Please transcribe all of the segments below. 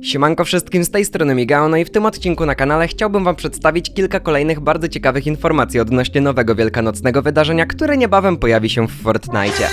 Siemanko wszystkim, z tej strony Migao, no i w tym odcinku na kanale chciałbym wam przedstawić kilka kolejnych bardzo ciekawych informacji odnośnie nowego wielkanocnego wydarzenia, które niebawem pojawi się w Fortnite.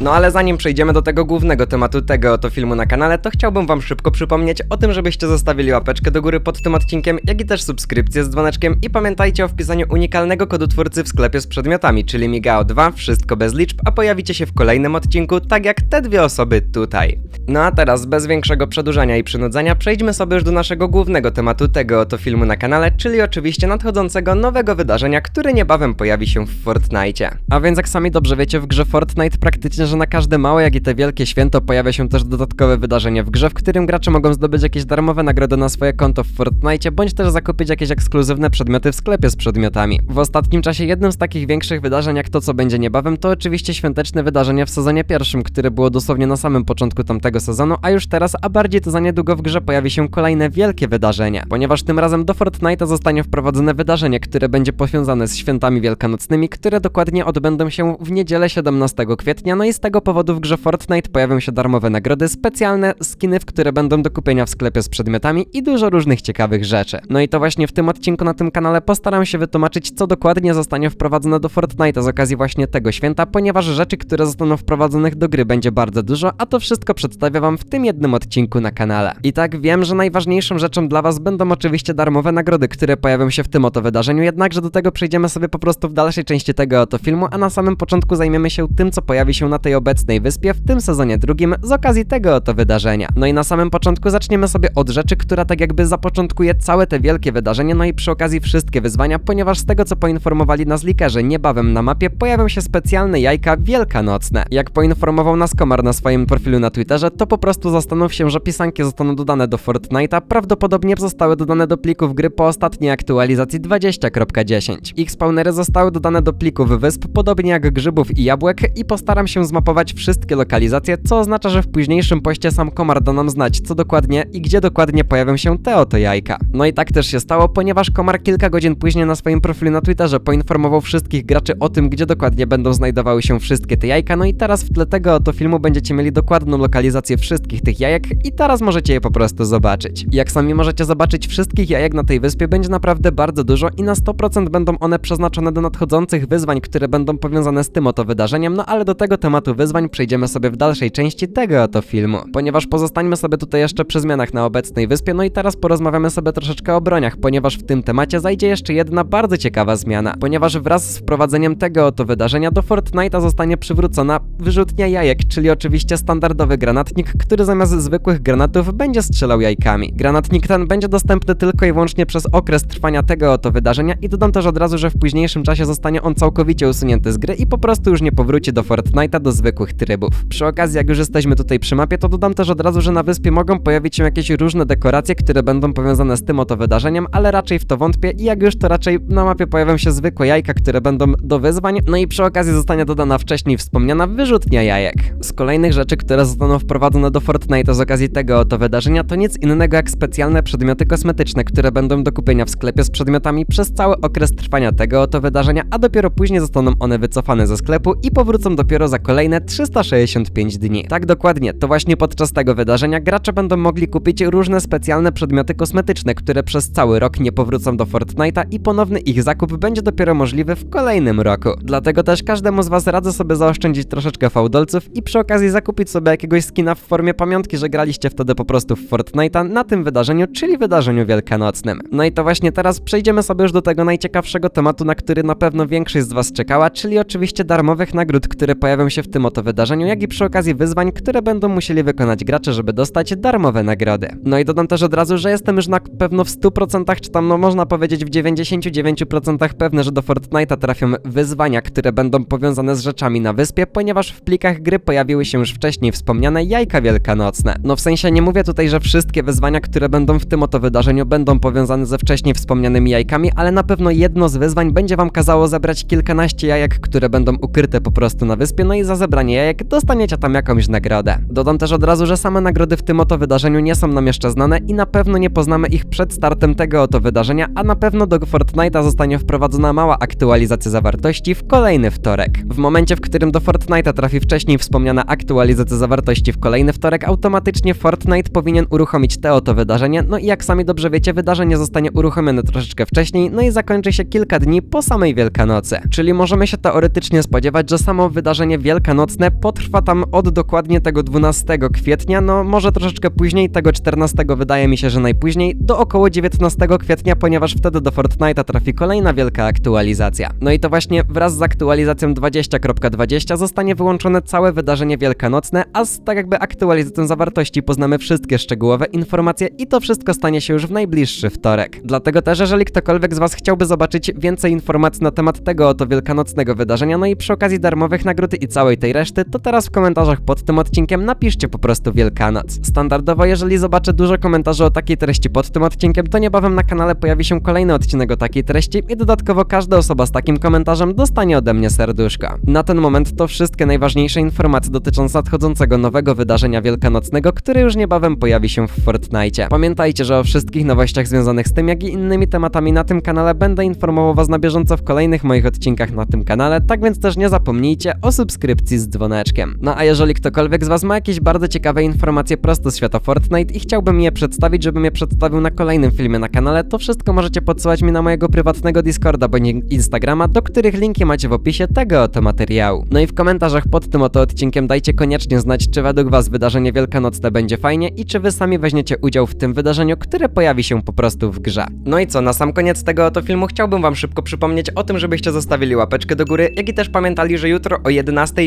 No ale zanim przejdziemy do tego głównego tematu tego oto filmu na kanale, to chciałbym wam szybko przypomnieć o tym, żebyście zostawili łapeczkę do góry pod tym odcinkiem, jak i też subskrypcję z dzwoneczkiem i pamiętajcie o wpisaniu unikalnego kodu twórcy w sklepie z przedmiotami, czyli Migao2, wszystko bez liczb, a pojawicie się w kolejnym odcinku, tak jak te dwie osoby tutaj. No a teraz, bez większego przedłużania i przynudzania, przejdźmy sobie już do naszego głównego tematu tego oto filmu na kanale, czyli oczywiście nadchodzącego nowego wydarzenia, które niebawem pojawi się w Fortnite. A więc jak sami dobrze wiecie, w grze Fortnite praktycznie, że na każde małe, jak i te wielkie święto pojawia się też dodatkowe wydarzenie w grze, w którym gracze mogą zdobyć jakieś darmowe nagrody na swoje konto w Fortnite, bądź też zakupić jakieś ekskluzywne przedmioty w sklepie z przedmiotami. W ostatnim czasie jednym z takich większych wydarzeń, jak to co będzie niebawem, to oczywiście świąteczne wydarzenie w sezonie pierwszym, które było dosłownie na samym początku tamtego sezonu, a już teraz, a bardziej to za niedługo w grze pojawi się kolejne wielkie wydarzenie, ponieważ tym razem do Fortnite'a zostanie wprowadzone wydarzenie, które będzie powiązane z świętami wielkanocnymi, które dokładnie odbędą się w niedzielę 17 kwietnia, no i z tego powodu w grze Fortnite pojawią się darmowe nagrody, specjalne skiny, w które będą do kupienia w sklepie z przedmiotami i dużo różnych ciekawych rzeczy. No i to właśnie w tym odcinku na tym kanale postaram się wytłumaczyć, co dokładnie zostanie wprowadzone do Fortnite'a z okazji właśnie tego święta, ponieważ rzeczy, które zostaną wprowadzonych do gry będzie bardzo dużo, a to wszystko przedstawię wam w tym jednym odcinku na kanale. I tak wiem, że najważniejszą rzeczą dla was będą oczywiście darmowe nagrody, które pojawią się w tym oto wydarzeniu, jednakże do tego przejdziemy sobie po prostu w dalszej części tego oto filmu, a na samym początku zajmiemy się tym, co pojawi się na tej obecnej wyspie w tym sezonie drugim z okazji tego oto wydarzenia. No i na samym początku zaczniemy sobie od rzeczy, która tak jakby zapoczątkuje całe te wielkie wydarzenie, no i przy okazji wszystkie wyzwania, ponieważ z tego co poinformowali nas likerzy, niebawem na mapie pojawią się specjalne jajka wielkanocne. Jak poinformował nas Komar na swoim profilu na Twitterze, to po prostu zastanów się, że pisanki zostaną dodane do Fortnite'a, prawdopodobnie zostały dodane do plików gry po ostatniej aktualizacji 20.10. Ich spawnery zostały dodane do plików wysp, podobnie jak grzybów i jabłek i postaram się zmapować wszystkie lokalizacje, co oznacza, że w późniejszym poście sam Komar da nam znać, co dokładnie i gdzie dokładnie pojawią się te oto jajka. No i tak też się stało, ponieważ Komar kilka godzin później na swoim profilu na Twitterze poinformował wszystkich graczy o tym, gdzie dokładnie będą znajdowały się wszystkie te jajka, no i teraz w tle tego oto filmu będziecie mieli dokładną lokalizację wszystkich tych jajek i teraz możecie je po prostu zobaczyć. Jak sami możecie zobaczyć, wszystkich jajek na tej wyspie będzie naprawdę bardzo dużo i na 100% będą one przeznaczone do nadchodzących wyzwań, które będą powiązane z tym oto wydarzeniem, no ale do tego tematu wyzwań przejdziemy sobie w dalszej części tego oto filmu. Ponieważ pozostańmy sobie tutaj jeszcze przy zmianach na obecnej wyspie, no i teraz porozmawiamy sobie troszeczkę o broniach, ponieważ w tym temacie zajdzie jeszcze jedna bardzo ciekawa zmiana. Ponieważ wraz z wprowadzeniem tego oto wydarzenia do Fortnite'a zostanie przywrócona wyrzutnia jajek, czyli oczywiście standardowy granatnik, który zamiast zwykłych granatów będzie strzelał jajkami. Granatnik ten będzie dostępny tylko i wyłącznie przez okres trwania tego oto wydarzenia i dodam też od razu, że w późniejszym czasie zostanie on całkowicie usunięty z gry i po prostu już nie powróci do Fortnite'a do zwykłych trybów. Przy okazji, jak już jesteśmy tutaj przy mapie, to dodam też od razu, że na wyspie mogą pojawić się jakieś różne dekoracje, które będą powiązane z tym oto wydarzeniem, ale raczej w to wątpię i jak już to raczej na mapie pojawią się zwykłe jajka, które będą do wyzwań, no i przy okazji zostanie dodana wcześniej wspomniana wyrzutnia jajek. Z kolejnych rzeczy, które zostaną wprowadzone do Fortnite'a z okazji tego oto wydarzenia, to nic innego jak specjalne przedmioty kosmetyczne, które będą do kupienia w sklepie z przedmiotami przez cały okres trwania tego oto wydarzenia, a dopiero później zostaną one wycofane ze sklepu i powrócą dopiero za kolejne 365 dni. Tak dokładnie, to właśnie podczas tego wydarzenia gracze będą mogli kupić różne specjalne przedmioty kosmetyczne, które przez cały rok nie powrócą do Fortnite'a i ponowny ich zakup będzie dopiero możliwy w kolejnym roku. Dlatego też każdemu z was radzę sobie zaoszczędzić troszeczkę fałdolców i przy okazji zakupić sobie jakiegoś skina w formie pamiątki, że graliście wtedy po prostu w Fortnite'a na tym wydarzeniu, czyli wydarzeniu wielkanocnym. No i to właśnie teraz przejdziemy sobie już do tego najciekawszego tematu, na który na pewno większość z was czekała, czyli oczywiście darmowych nagród, które pojawią się w tym oto wydarzeniu, jak i przy okazji wyzwań, które będą musieli wykonać gracze, żeby dostać darmowe nagrody. No i dodam też od razu, że jestem już na pewno w 100% czy tam no można powiedzieć w 99% pewny, że do Fortnite'a trafią wyzwania, które będą powiązane z rzeczami na wyspie, ponieważ w plikach gry pojawiły się już wcześniej wspomniane jajka wielkanocne. No w sensie nie mówię tutaj, że wszystkie wyzwania, które będą w tym oto wydarzeniu będą powiązane ze wcześniej wspomnianymi jajkami, ale na pewno jedno z wyzwań będzie wam kazało zebrać kilkanaście jajek, które będą ukryte po prostu na wyspie, no i za zebranie jajek dostaniecie tam jakąś nagrodę. Dodam też od razu, że same nagrody w tym oto wydarzeniu nie są nam jeszcze znane i na pewno nie poznamy ich przed startem tego oto wydarzenia, a na pewno do Fortnite'a zostanie wprowadzona mała aktualizacja zawartości w kolejny wtorek. W momencie, w którym do Fortnite'a trafi wcześniej wspomniana aktualizacja zawartości w kolejny wtorek, automatycznie Fortnite powinien uruchomić te oto wydarzenie, no i jak sami dobrze wiecie, wydarzenie zostanie uruchomione troszeczkę wcześniej, no i zakończy się kilka dni po samej Wielkanocy. Czyli możemy się teoretycznie spodziewać, że samo wydarzenie wielkanocne potrwa tam od dokładnie tego 12 kwietnia, no może troszeczkę później, tego 14 wydaje mi się, że najpóźniej, do około 19 kwietnia, ponieważ wtedy do Fortnite'a trafi kolejna wielka aktualizacja. No i to właśnie wraz z aktualizacją 20.20 zostanie wyłączone całe wydarzenie wielkanocne, a z tak jakby aktualizacją zawartości poznamy wszystkie szczegółowe informacje i to wszystko stanie się już w najbliższy wtorek. Dlatego też, jeżeli ktokolwiek z Was chciałby zobaczyć więcej informacji na temat tego oto wielkanocnego wydarzenia, no i przy okazji darmowych nagród i całej tej reszty, to teraz w komentarzach pod tym odcinkiem napiszcie po prostu Wielkanoc. Standardowo, jeżeli zobaczę dużo komentarzy o takiej treści pod tym odcinkiem, to niebawem na kanale pojawi się kolejny odcinek o takiej treści i dodatkowo każda osoba z takim komentarzem dostanie ode mnie serduszko. Na ten moment to wszystkie najważniejsze informacje dotyczące nadchodzącego nowego wydarzenia wielkanocnego, które już niebawem pojawi się w Fortnite. Pamiętajcie, że o wszystkich nowościach związanych z tym, jak i innymi tematami na tym kanale będę informował was na bieżąco w kolejnych moich odcinkach na tym kanale, tak więc też nie zapomnijcie o subskrypcji z dzwoneczkiem. No a jeżeli ktokolwiek z was ma jakieś bardzo ciekawe informacje prosto z świata Fortnite i chciałbym je przedstawić, żebym je przedstawił na kolejnym filmie na kanale, to wszystko możecie podsyłać mi na mojego prywatnego Discorda bądź Instagrama, do których linki macie w opisie tego oto materiału. No i w komentarzach pod tym oto odcinkiem dajcie koniecznie znać, czy według was wydarzenie wielkanocne będzie fajnie i czy wy sami weźmiecie udział w tym wydarzeniu, które pojawi się po prostu w grze. No i co, na sam koniec tego oto filmu chciałbym wam szybko przypomnieć o tym, żebyście zostawili łapeczkę do góry, jak i też pamiętali, że jutro o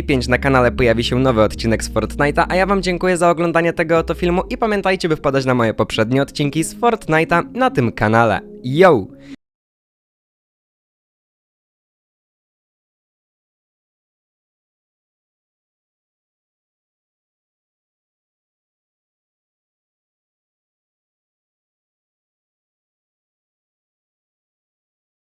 11.05 na kanale pojawi się nowy odcinek z Fortnite'a, a ja wam dziękuję za oglądanie tego oto filmu i pamiętajcie, by wpadać na moje poprzednie odcinki z Fortnite'a na tym kanale. Yo!